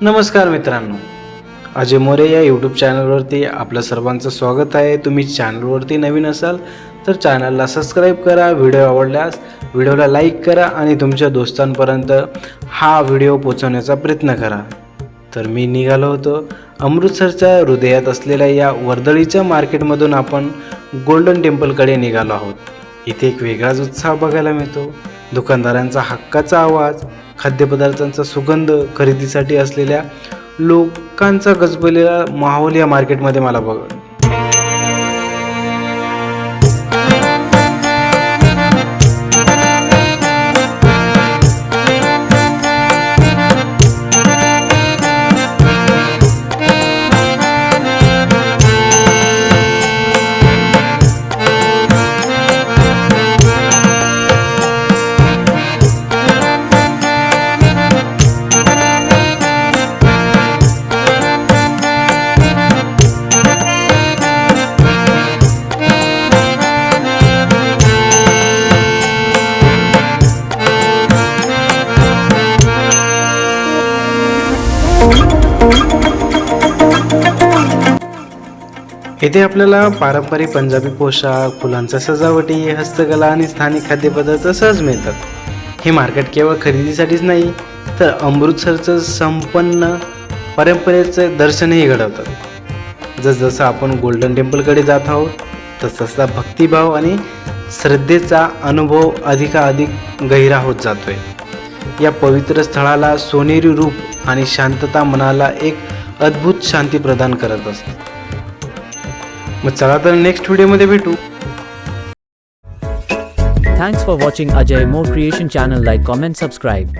नमस्कार मित्रांनो. अजय मोरे या यूट्यूब चॅनलवरती आपलं सर्वांचं स्वागत आहे. तुम्ही चॅनलवरती नवीन असाल तर चॅनलला सबस्क्राईब करा व्हिडिओ आवडल्यास व्हिडिओला लाईक करा आणि तुमच्या दोस्तांपर्यंत हा व्हिडिओ पोचवण्याचा प्रयत्न करा. तर मी निघालो होतो अमृतसरच्या हृदयात असलेल्या या वर्दळीच्या मार्केटमधून आपण गोल्डन टेम्पलकडे निघालो आहोत. इथे एक वेगळाच उत्साह बघायला मिळतो. दुकानदारांचा हक्काचा आवाज खाद्यपदार्थांचा सुगंध खरेदीसाठी असलेल्या लोकांचा गजबलेला माहोल या मार्केटमध्ये मला बघ. येथे आपल्याला पारंपरिक पंजाबी पोशाख फुलांच्या सजावटी हस्तकला आणि स्थानिक खाद्यपदार्थ सहज मिळतात. हे मार्केट केवळ खरेदीसाठीच नाही तर अमृतसरचं संपन्न परंपरेचं दर्शनही घडवतात. जसजसं आपण गोल्डन टेम्पलकडे जात आहोत तसतसा भक्तिभाव आणि श्रद्धेचा अनुभव अधिकाधिक गहिरा होत जातोय. या पवित्र स्थळाला सोनेरी रूप आणि शांतता मनाला एक अद्भुत शांती प्रदान करत असते. मग चला तर नेक्स्ट व्हिडिओमध्ये भेटू. Thanks for watching Ajay More creation channel like comment subscribe